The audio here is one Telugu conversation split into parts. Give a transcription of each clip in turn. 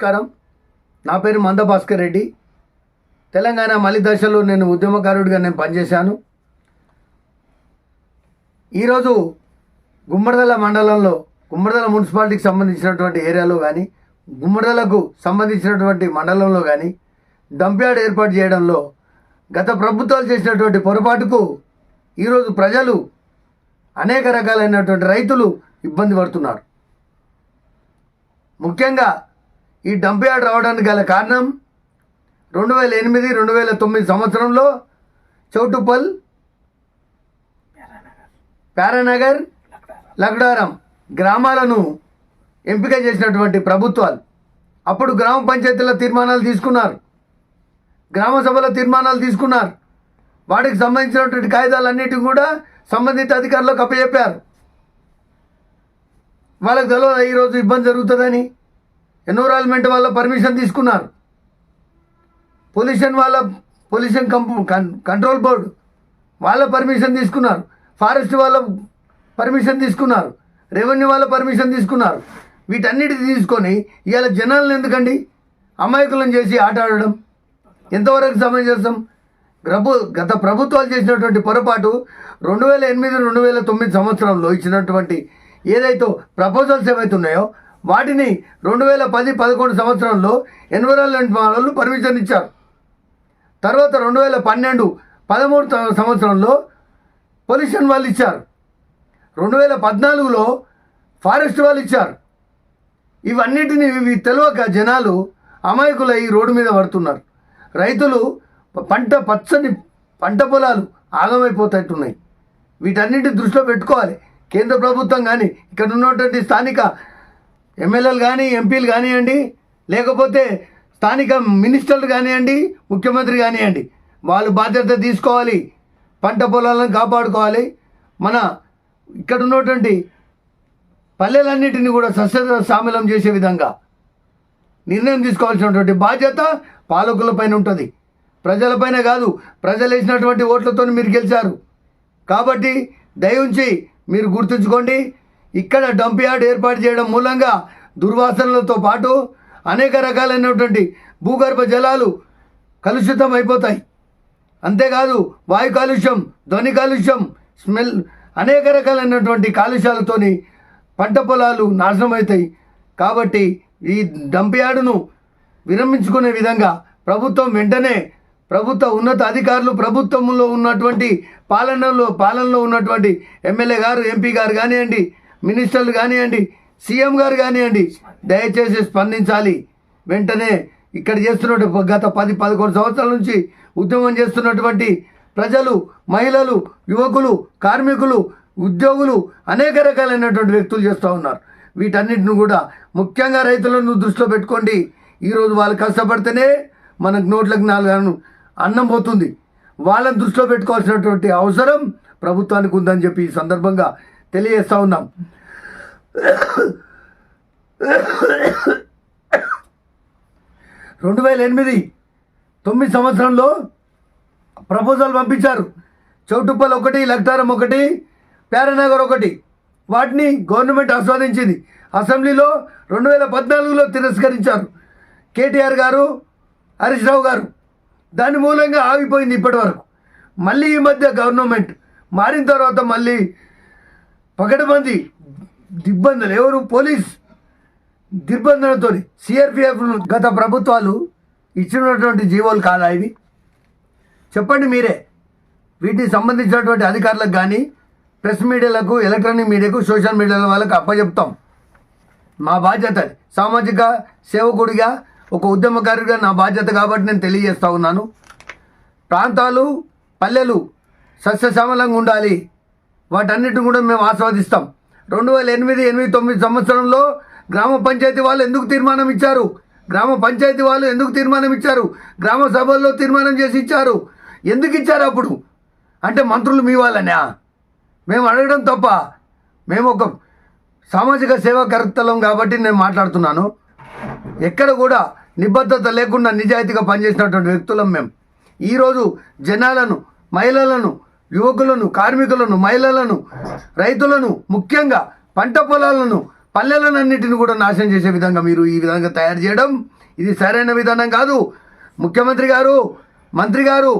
నమస్కారం. నా పేరు మంద భాస్కర్ రెడ్డి. తెలంగాణ మలి దశలో నేను ఉద్యమకారుడిగా నేను పనిచేశాను. ఈరోజు గుమ్మడదల మండలంలో గుమ్మడదల మున్సిపాలిటీకి సంబంధించినటువంటి ఏరియాలో కానీ గుమ్మడలకు సంబంధించినటువంటి మండలంలో కానీ డంప్యార్డ్ ఏర్పాటు చేయడంలో గత ప్రభుత్వాలు చేసినటువంటి పొరపాటుకు ఈరోజు ప్రజలు అనేక రకాలైనటువంటి రైతులు ఇబ్బంది పడుతున్నారు. ముఖ్యంగా ఈ డంప్ యార్డ్ రావడానికి గల కారణం రెండు వేల ఎనిమిది రెండు వేల తొమ్మిది సంవత్సరంలో చౌటుపల్ పారానగర్ లగ్డారం గ్రామాలను ఎంపిక చేసినటువంటి ప్రభుత్వాలు. అప్పుడు గ్రామ పంచాయతీల తీర్మానాలు తీసుకున్నారు. గ్రామ సభల తీర్మానాలు తీసుకున్నారు. వాటికి సంబంధించినటువంటి కాగితాలన్నిటిని కూడా సంబంధిత అధికారులకు అప్పచెప్పారు వాళ్ళకి తెలియదు ఈరోజు ఇబ్బంది జరుగుతుందని? ఎన్విరాన్మెంట్ వాళ్ళ పర్మిషన్ తీసుకున్నారు. పొల్యూషన్ వాళ్ళ పొల్యూషన్ కంప్ కంట్రోల్ బోర్డు వాళ్ళ పర్మిషన్ తీసుకున్నారు. ఫారెస్ట్ వాళ్ళ పర్మిషన్ తీసుకున్నారు. రెవెన్యూ వాళ్ళ పర్మిషన్ తీసుకున్నారు. వీటన్నిటి తీసుకొని ఇవాళ జనాలను ఎందుకండి అమాయకులను చేసి ఆట ఆడడం? ఎంతవరకు సమంజసం? ప్రభు గత ప్రభుత్వాలు చేసినటువంటి పొరపాటు రెండు వేల ఎనిమిది రెండు వేల తొమ్మిది సంవత్సరంలో ఇచ్చినటువంటి ఏదైతే ప్రపోజల్స్ ఏవైతే ఉన్నాయో వాటిని రెండు వేల పది పదకొండు సంవత్సరంలో ఎన్విరాన్మెంట్ వాళ్ళు పర్మిషన్ ఇచ్చారు. తర్వాత రెండు వేల పన్నెండు పదమూడు సంవత్సరంలో పొల్యూషన్ వాళ్ళు ఇచ్చారు. రెండు వేల పద్నాలుగులో ఫారెస్ట్ వాళ్ళు ఇచ్చారు. ఇవన్నిటిని ఇవి తెలియక జనాలు అమాయకులై రోడ్డు మీద పడుతున్నారు. రైతులు పంట పచ్చని పంట పొలాలు ఆగమైపోతట్టున్నాయి. వీటన్నిటి దృష్టిలో పెట్టుకోవాలి. కేంద్ర ప్రభుత్వం కానీ ఇక్కడ ఉన్నటువంటి స్థానిక ఎమ్మెల్యేలు కానీ ఎంపీలు కానివ్వండి లేకపోతే స్థానిక మినిస్టర్లు కానివ్వండి ముఖ్యమంత్రి కానివ్వండి వాళ్ళు బాధ్యత తీసుకోవాలి పంట పొలాలను కాపాడుకోవాలి. మన ఇక్కడ ఉన్నటువంటి పల్లెలన్నింటినీ కూడా సస్య సామిలం చేసే విధంగా నిర్ణయం తీసుకోవాల్సినటువంటి బాధ్యత పాలకులపైన ఉంటుంది. ప్రజలపైన కాదు ప్రజలు వేసినటువంటి ఓట్లతో మీరు గెలిచారు. కాబట్టి దయవుంచి మీరు గుర్తుంచుకోండి ఇక్కడ డంప్ యార్డ్ ఏర్పాటు చేయడం మూలంగా దుర్వాసనలతో పాటు అనేక రకాలైనటువంటి భూగర్భ జలాలు కలుషితం అయిపోతాయి అంతేకాదు వాయు కాలుష్యం ధ్వని కాలుష్యం స్మెల్ అనేక రకాలైనటువంటి కాలుష్యాలతోని పంట పొలాలు నాశనం అవుతాయి కాబట్టి ఈ డంప్ యార్డును విరమించుకునే విధంగా ప్రభుత్వం వెంటనే ప్రభుత్వ ఉన్నత అధికారులు ప్రభుత్వంలో ఉన్నటువంటి పాలనలో పాలనలో ఉన్నటువంటి ఎమ్మెల్యే గారు ఎంపీ గారు కానివ్వండి మినిస్టర్లు కానివ్వండి సీఎం గారు కానివ్వండి దయచేసి స్పందించాలి. వెంటనే ఇక్కడ చేస్తున్నట్టు గత పది పదకొండు సంవత్సరాల నుంచి ఉద్యమం చేస్తున్నటువంటి ప్రజలు మహిళలు యువకులు కార్మికులు ఉద్యోగులు అనేక రకాలైనటువంటి వ్యక్తులు చేస్తూ ఉన్నారు. వీటన్నిటిని కూడా ముఖ్యంగా రైతులను దృష్టిలో పెట్టుకోండి. ఈరోజు వాళ్ళు కష్టపడితేనే మనకు నోట్లకు నాలుగు అన్నం పోతుంది. వాళ్ళని దృష్టిలో పెట్టుకోవాల్సినటువంటి అవసరం ప్రభుత్వానికి ఉందని చెప్పి ఈ సందర్భంగా తెలియజేస్తూ ఉన్నాం. రెండు వేల ఎనిమిది తొమ్మిది సంవత్సరంలో ప్రపోజల్ పంపించారు. చౌటుప్పల్ ఒకటి లక్టారం ఒకటి ప్యారనగర్ ఒకటి. వాటిని గవర్నమెంట్ ఆస్వాదించింది. అసెంబ్లీలో రెండు వేల పద్నాలుగులో తిరస్కరించారు. కేటీఆర్ గారు హరీష్ రావు గారు. దాని మూలంగా ఆగిపోయింది ఇప్పటి వరకు మళ్ళీ ఈ మధ్య గవర్నమెంట్ మారిన తర్వాత మళ్ళీ పకడ్బందీ దిబ్బందులు ఎవరు? పోలీస్ దిగ్బంధనతో సిఆర్పిఎఫ్ గత ప్రభుత్వాలు ఇచ్చినటువంటి జీవోలు కాదా ఇవి? చెప్పండి మీరే. వీటికి సంబంధించినటువంటి అధికారులకు కానీ ప్రెస్ మీడియాలకు ఎలక్ట్రానిక్ మీడియాకు సోషల్ మీడియాల వాళ్ళకు అప్పచెప్తాం మా బాధ్యత సామాజిక సేవకుడిగా ఒక ఉద్యమకారుడిగా నా బాధ్యత కాబట్టి నేను తెలియజేస్తా ఉన్నాను. ప్రాంతాలు పల్లెలు సస్యశ్యామలంగా ఉండాలి. వాటన్నిటిని కూడా మేము ఆస్వాదిస్తాం. రెండు వేల ఎనిమిది ఎనిమిది తొమ్మిది సంవత్సరంలో గ్రామ పంచాయతీ వాళ్ళు ఎందుకు తీర్మానం ఇచ్చారు? గ్రామ పంచాయతీ వాళ్ళు ఎందుకు తీర్మానం ఇచ్చారు? గ్రామ సభల్లో తీర్మానం చేసి ఇచ్చారు. ఎందుకు ఇచ్చారు అప్పుడు? అంటే మంత్రులు మీ వాళ్ళనా. మేము అడగడం తప్ప మేము ఒక సామాజిక సేవాకర్తలం కాబట్టి నేను మాట్లాడుతున్నాను. ఎక్కడ కూడా నిబద్ధత లేకుండా నిజాయితీగా పనిచేసినటువంటి వ్యక్తులం మేము. ఈరోజు జనాలను మహిళలను యువకులను కార్మికులను మహిళలను రైతులను ముఖ్యంగా పంట పొలాలను పల్లెలన్నింటిని కూడా నాశనం చేసే విధంగా మీరు ఈ విధంగా తయారు చేయడం ఇది సరైన విధానం కాదు. ముఖ్యమంత్రి గారు మంత్రి గారు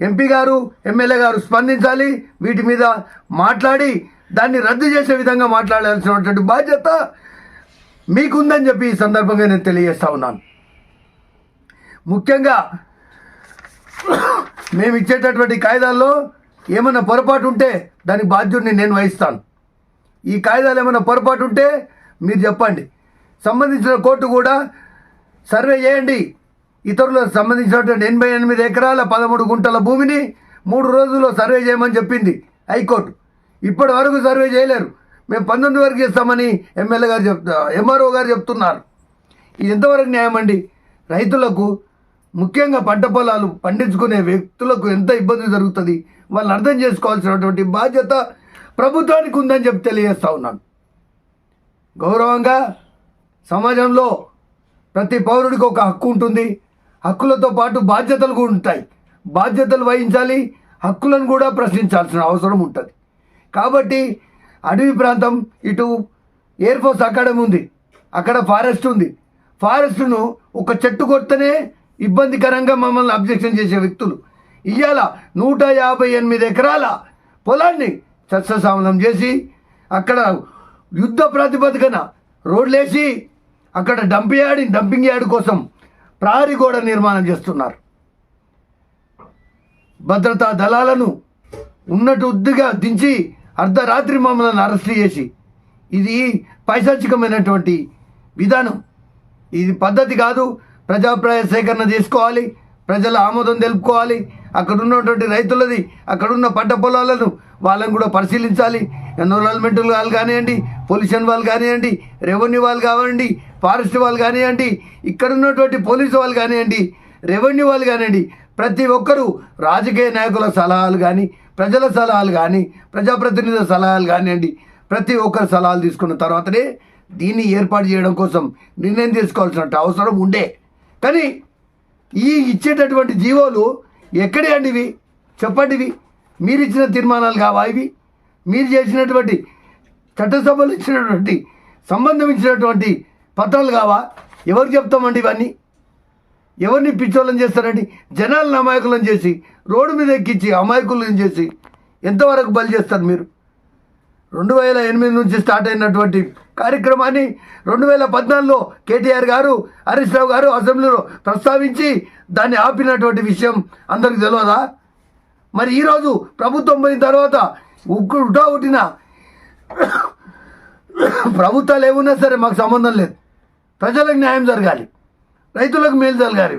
ఎంపీ గారు ఎమ్మెల్యే గారు స్పందించాలి. వీటి మీద మాట్లాడి దాన్ని రద్దు చేసే విధంగా మాట్లాడాల్సినటువంటి బాధ్యత మీకుందని చెప్పి ఈ సందర్భంగా నేను తెలియజేస్తా ఉన్నాను. ముఖ్యంగా మేము ఇచ్చేటటువంటి కాయిదాల్లో ఏమైనా పొరపాటు ఉంటే దానికి బాధ్యుడిని నేను వహిస్తాను. ఈ కాయిదాలు ఏమైనా పొరపాటు ఉంటే మీరు చెప్పండి. సంబంధించిన కోర్టు కూడా సర్వే చేయండి. ఇతరులకు సంబంధించినటువంటి ఎనభై ఎనిమిది ఎకరాల పదమూడు గుంటల భూమిని మూడు రోజుల్లో సర్వే చేయమని చెప్పింది హైకోర్టు. ఇప్పటి వరకు సర్వే చేయలేరు. మేము పంతొమ్మిది వరకు చేస్తామని ఎమ్మెల్యే గారు చెప్తా ఎంఆర్ఓ గారు చెప్తున్నారు. ఇది ఎంతవరకు న్యాయం అండి? రైతులకు ముఖ్యంగా పంట పొలాలు పండించుకునే వ్యక్తులకు ఎంత ఇబ్బంది జరుగుతుంది? వాళ్ళని అర్థం చేసుకోవాల్సినటువంటి బాధ్యత ప్రభుత్వానికి ఉందని చెప్పి తెలియజేస్తా ఉన్నాను. గౌరవంగా సమాజంలో ప్రతి పౌరుడికి ఒక హక్కు ఉంటుంది. హక్కులతో పాటు బాధ్యతలు కూడా ఉంటాయి. బాధ్యతలు వహించాలి హక్కులను కూడా ప్రశ్నించాల్సిన అవసరం ఉంటుంది. కాబట్టి అడవి ప్రాంతం ఇటు ఎయిర్ ఫోర్స్ అకాడమీ ఉంది. అక్కడ ఫారెస్ట్ ఉంది. ఫారెస్ట్ను ఒక చెట్టు కొడితేనే ఇబ్బందికరంగా మమ్మల్ని అబ్జెక్షన్ చేసే వ్యక్తులు. ఇవాళ నూట యాభై ఎనిమిది ఎకరాల పొలాన్ని సస్యశామలం చేసి అక్కడ యుద్ధ ప్రాతిపదికన రోడ్లేసి అక్కడ డంప్ యార్డ్ డంపింగ్ యార్డ్ కోసం ప్రహరీ గోడ నిర్మాణం చేస్తున్నారు. భద్రతా దళాలను ఉన్నట్టు ఉద్దిగా దించి అర్ధరాత్రి మమ్మల్ని అరెస్ట్ చేసి ఇది పైశాచికమైనటువంటి విధానం. ఇది పద్ధతి కాదు ప్రజాప్రాయ సేకరణ చేసుకోవాలి ప్రజల ఆమోదం తెలుపుకోవాలి. అక్కడ ఉన్నటువంటి రైతులది అక్కడ ఉన్న పంట పొలాలను వాళ్ళని కూడా పరిశీలించాలి. ఎన్విరాన్మెంటల్ వాళ్ళు కానివ్వండి పొల్యూషన్ వాళ్ళు కానివ్వండి రెవెన్యూ వాళ్ళు కానివ్వండి ఫారెస్ట్ వాళ్ళు కానివ్వండి ఇక్కడ ఉన్నటువంటి పోలీసు వాళ్ళు కానివ్వండి రెవెన్యూ వాళ్ళు కానివ్వండి ప్రతి ఒక్కరూ రాజకీయ నాయకుల సలహాలు కానీ ప్రజల సలహాలు కానీ ప్రజాప్రతినిధుల సలహాలు కానివ్వండి ప్రతి ఒక్కరు సలహాలు తీసుకున్న తర్వాతనే దీన్ని ఏర్పాటు చేయడం కోసం నిర్ణయం తీసుకోవాల్సిన అవసరం ఉండే. కానీ ఈ ఇచ్చేటటువంటి జీవోలు ఎక్కడే అండి ఇవి? చెప్పండివి మీరు ఇచ్చిన తీర్మానాలు కావా ఇవి? మీరు చేసినటువంటి చట్టసభలు ఇచ్చినటువంటి సంబంధం ఇచ్చినటువంటి పత్రాలు కావా? ఎవరు చెప్తామండి ఇవన్నీ? ఎవరిని పిచ్చోళ్ళని చేస్తారండి? జనాలను అమాయకులను చేసి రోడ్డు మీద ఎక్కించి అమాయకులను చేసి ఎంతవరకు బలి చేస్తారు మీరు? రెండు వేల ఎనిమిది నుంచి స్టార్ట్ అయినటువంటి కార్యక్రమాన్ని రెండు వేల పద్నాలుగులో కేటీఆర్ గారు హరీష్ రావు గారు అసెంబ్లీలో ప్రస్తావించి దాన్ని ఆపినటువంటి విషయం అందరికి తెలియదా మరి ఈరోజు ప్రభుత్వం పోయిన తర్వాత ఉక్కు ఉటా ఉట్టిన ప్రభుత్వాలు ఏమున్నా సరే మాకు సంబంధం లేదు. ప్రజలకు న్యాయం జరగాలి. రైతులకు మేలు జరగాలి.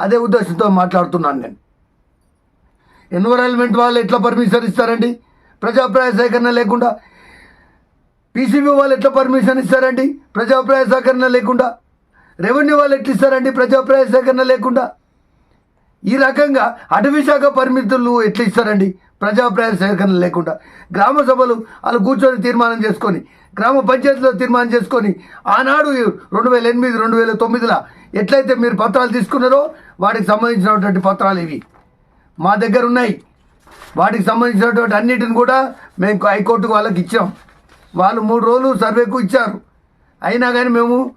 అదే ఉద్దేశంతో మాట్లాడుతున్నాను నేను. ఎన్విరాన్మెంట్ వాళ్ళు ఎట్లా పర్మిషన్ ఇస్తారండి? ప్రజాప్రాయ సేకరణ లేకుండా పీసీబీ వాళ్ళు ఎట్లా పర్మిషన్ ఇస్తారండి? ప్రజాప్రాయ సేకరణ లేకుండా. రెవెన్యూ వాళ్ళు ఎట్లా ఇస్తారండి? ప్రజాప్రాయ సేకరణ లేకుండా. ఈ రకంగా అటవీ శాఖ పరిమితులు ఎట్లా ఇస్తారండి? ప్రజాప్రాయ సేకరణ లేకుండా. గ్రామ సభలు వాళ్ళు కూర్చొని తీర్మానం చేసుకొని గ్రామ పంచాయతీలో తీర్మానం చేసుకొని ఆనాడు రెండు వేల ఎనిమిది రెండు వేల తొమ్మిదిలో ఎట్లయితే మీరు పత్రాలు తీసుకున్నారో వాటికి సంబంధించినటువంటి పత్రాలు ఇవి. మా దగ్గర ఉన్నాయి. వాటికి సంబంధించినటువంటి అన్నిటిని కూడా మేము హైకోర్టుకు వాళ్ళకి ఇచ్చాం. వాళ్ళు మూడు రోజులు సర్వేకు ఇచ్చారు. అయినా కానీ మేము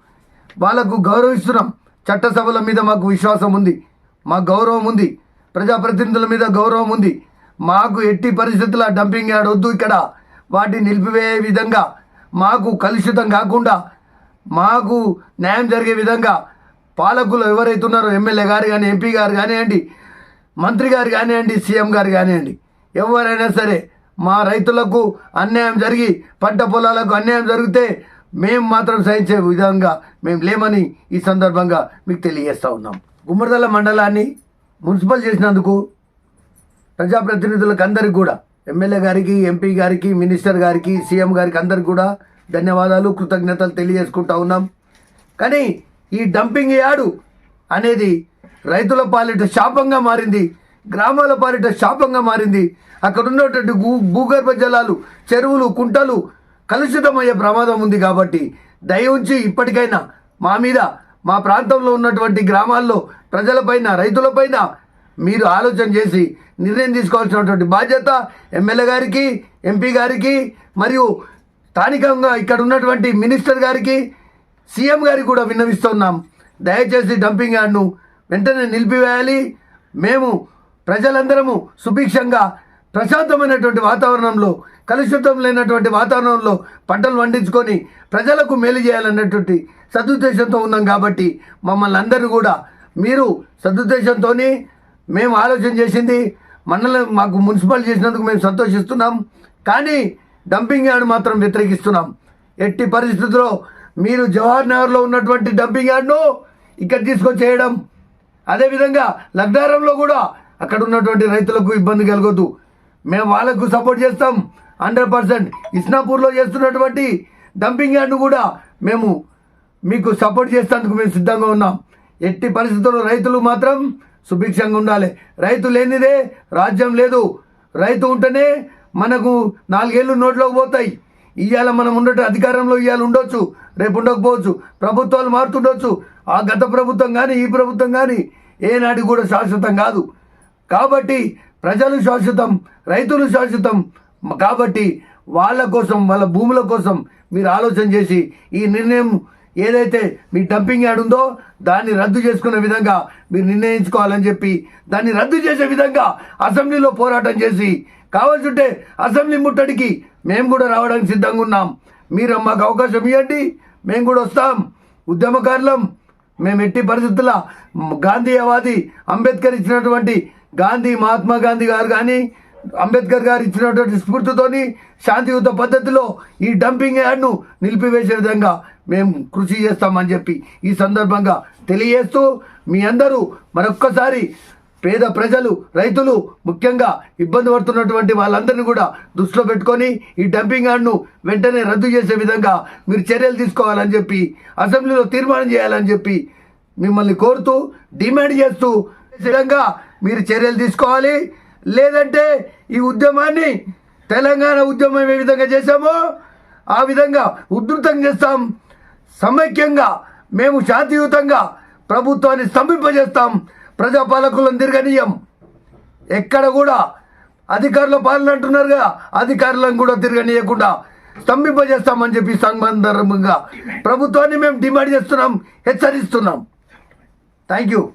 వాళ్ళకు గౌరవిస్తున్నాం. చట్టసభల మీద మాకు విశ్వాసం ఉంది. మాకు గౌరవం ఉంది. ప్రజాప్రతినిధుల మీద గౌరవం ఉంది. మాకు ఎట్టి పరిస్థితుల డంపింగ్ యార్డ్ వద్దు ఇక్కడ. వాటిని నిలిపివేయే విధంగా మాకు కలుషితం కాకుండా మాకు న్యాయం జరిగే విధంగా పాలకులు ఎవరైతే ఉన్నారో ఎమ్మెల్యే గారు కానీ ఎంపీ గారు కానివ్వండి మంత్రి గారు కానివ్వండి సీఎం గారు కానివ్వండి ఎవరైనా సరే మా రైతులకు అన్యాయం జరిగి పంట పొలాలకు అన్యాయం జరిగితే మేము మాత్రం సహించే విధంగా మేము లేమని ఈ సందర్భంగా మీకు తెలియజేస్తూ ఉన్నాం. గుమ్మడిదల మండలాన్ని మున్సిపల్ చేసినందుకు ప్రజాప్రతినిధులకు అందరికి కూడా ఎమ్మెల్యే గారికి ఎంపీ గారికి మినిస్టర్ గారికి సీఎం గారికి అందరికి కూడా ధన్యవాదాలు కృతజ్ఞతలు తెలియజేసుకుంటా ఉన్నాం. కానీ ఈ డంపింగ్ యార్డు అనేది రైతుల పాలిట శాపంగా మారింది. గ్రామాల పాలిట శాపంగా మారింది. అక్కడ ఉన్నటువంటి భూ భూగర్భ జలాలు చెరువులు కుంటలు కలుషితమయ్యే ప్రమాదం ఉంది కాబట్టి దయ ఉంచి ఇప్పటికైనా మా మీద మా ప్రాంతంలో ఉన్నటువంటి గ్రామాల్లో ప్రజలపైన రైతులపైన మీరు ఆలోచన చేసి నిర్ణయం తీసుకోవాల్సినటువంటి బాధ్యత ఎమ్మెల్యే గారికి ఎంపీ గారికి మరియు స్థానికంగా ఇక్కడ ఉన్నటువంటి మినిస్టర్ గారికి సీఎం గారికి కూడా విన్నవిస్తున్నాం. దయచేసి డంపింగ్ యార్డ్ను వెంటనే నిలిపివేయాలి. మేము ప్రజలందరము సుభిక్షంగా ప్రశాంతమైనటువంటి వాతావరణంలో కలుషితం లేనటువంటి వాతావరణంలో పంటలు పండించుకొని ప్రజలకు మేలు చేయాలన్నటువంటి సదుద్దేశంతో ఉన్నాం కాబట్టి మమ్మల్ని అందరూ కూడా మీరు సదుద్దేశంతో మేము ఆలోచన చేసింది మనల్ని మాకు మున్సిపల్ చేసినందుకు మేము సంతోషిస్తున్నాం. కానీ డంపింగ్ యార్డ్ మాత్రం వ్యతిరేకిస్తున్నాం. ఎట్టి పరిస్థితుల్లో మీరు జవహర్ నగర్లో ఉన్నటువంటి డంపింగ్ యార్డ్ను ఇక్కడ తీసుకొచ్చేయడం అదేవిధంగా లగ్నారంలో కూడా అక్కడ ఉన్నటువంటి రైతులకు ఇబ్బంది కలగొద్దు. మేము వాళ్ళకు సపోర్ట్ చేస్తాం. Hundred percent. ఇస్నాపూర్లో చేస్తున్నటువంటి డంపింగ్ యార్డ్ను కూడా మేము మీకు సపోర్ట్ చేసేందుకు మేము సిద్ధంగా ఉన్నాం. ఎట్టి పరిస్థితుల్లో రైతులు మాత్రం సుభిక్షంగా ఉండాలి. రైతు లేనిదే రాజ్యం లేదు. రైతు ఉంటేనే మనకు నాలుగేళ్ళు నోట్లోకి పోతాయి. ఇవాళ మనం ఉండటం అధికారంలో ఇవాళ ఉండొచ్చు. రేపు ఉండకపోవచ్చు. ప్రభుత్వాలు మారుతుండొచ్చు. ఆ గత ప్రభుత్వం కానీ ఈ ప్రభుత్వం కానీ ఏనాటి కూడా శాశ్వతం కాదు. కాబట్టి ప్రజలు శాశ్వతం రైతులు శాశ్వతం. కాబట్టి వాళ్ళ కోసం వాళ్ళ భూముల కోసం మీరు ఆలోచన చేసి ఈ నిర్ణయం ఏదైతే మీ డంపింగ్ యార్డ్ ఉందో దాన్ని రద్దు చేసుకునే విధంగా మీరు నిర్ణయించుకోవాలని చెప్పి దాన్ని రద్దు చేసే విధంగా అసెంబ్లీలో పోరాటం చేసి కావాల్సింటే అసెంబ్లీ ముట్టడికి మేము కూడా రావడానికి సిద్ధంగా ఉన్నాం. మీరు మాకు అవకాశం ఇవ్వండి మేము కూడా వస్తాం. ఉద్యమకారులం మేము ఎట్టి పరిస్థితుల గాంధీయవాది అంబేద్కర్ ఇచ్చినటువంటి గాంధీ మహాత్మా గాంధీ గారు కానీ అంబేద్కర్ గారు ఇచ్చినటువంటి స్ఫూర్తితోని శాంతియుత పద్ధతిలో ఈ డంపింగ్ యార్డ్ను నిలిపివేసే విధంగా మేము కృషి చేస్తామని చెప్పి ఈ సందర్భంగా తెలియజేస్తూ మీ అందరూ మరొక్కసారి పేద ప్రజలు రైతులు ముఖ్యంగా ఇబ్బంది పడుతున్నటువంటి వాళ్ళందరినీ కూడా దృష్టిలో పెట్టుకొని ఈ డంపింగ్ యార్డ్ను వెంటనే రద్దు చేసే విధంగా మీరు చర్యలు తీసుకోవాలని చెప్పి అసెంబ్లీలో తీర్మానం చేయాలని చెప్పి మిమ్మల్ని కోరుతూ డిమాండ్ చేస్తూ విధంగా మీరు చర్యలు తీసుకోవాలి. లేదంటే ఈ ఉద్యమాన్ని తెలంగాణ ఉద్యమం ఏ విధంగా చేశామో ఆ విధంగా ఉధృతం చేస్తాం. సమైక్యంగా మేము శాంతియుతంగా ప్రభుత్వాన్ని స్తంభింపజేస్తాం. ప్రజాపాలకులను తిరగనీయం. ఎక్కడ కూడా అధికారుల పాలన అంటున్నారు కదా అధికారులను కూడా తిరగనీయకుండా స్తంభింపజేస్తామని చెప్పి సంబంధంగా ప్రభుత్వాన్ని మేము డిమాండ్ చేస్తున్నాం హెచ్చరిస్తున్నాం. Thank you.